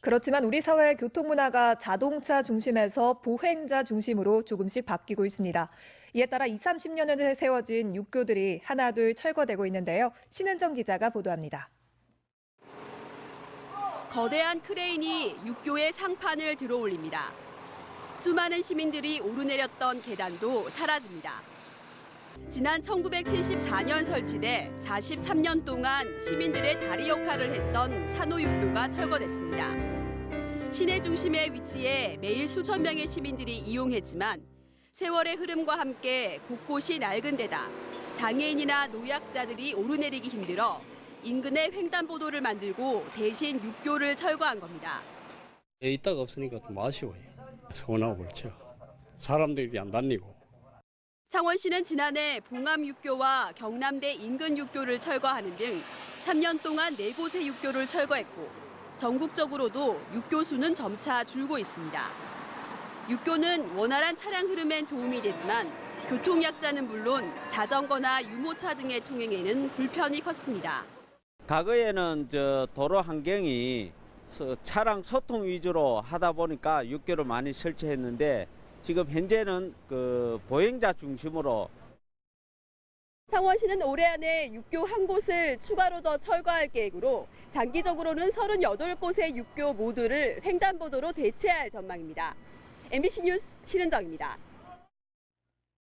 그렇지만 우리 사회의 교통 문화가 자동차 중심에서 보행자 중심으로 조금씩 바뀌고 있습니다. 이에 따라 20, 30년을 세워진 육교들이 하나둘 철거되고 있는데요. 신은정 기자가 보도합니다. 거대한 크레인이 육교의 상판을 들어올립니다. 수많은 시민들이 오르내렸던 계단도 사라집니다. 지난 1974년 설치돼 43년 동안 시민들의 다리 역할을 했던 산호육교가 철거됐습니다. 시내 중심에 위치해 매일 수천 명의 시민들이 이용했지만 세월의 흐름과 함께 곳곳이 낡은 데다 장애인이나 노약자들이 오르내리기 힘들어 인근에 횡단보도를 만들고 대신 육교를 철거한 겁니다. 애 있다가 없으니까 좀 아쉬워요. 서운하고 그렇죠. 사람들이 안 다니고. 창원시는 지난해 봉암 육교와 경남대 인근 육교를 철거하는 등 3년 동안 4곳의 육교를 철거했고 전국적으로도 육교 수는 점차 줄고 있습니다. 육교는 원활한 차량 흐름엔 도움이 되지만 교통약자는 물론 자전거나 유모차 등의 통행에는 불편이 컸습니다. 과거에는 저 도로 환경이 서- 차량 소통 위주로 하다 보니까 육교를 많이 설치했는데 지금 현재는 그 보행자 중심으로 창원시는 올해 안에 육교 한 곳을 추가로 더 철거할 계획으로 장기적으로는 38곳의 육교 모두를 횡단보도로 대체할 전망입니다. MBC 뉴스 신은정입니다.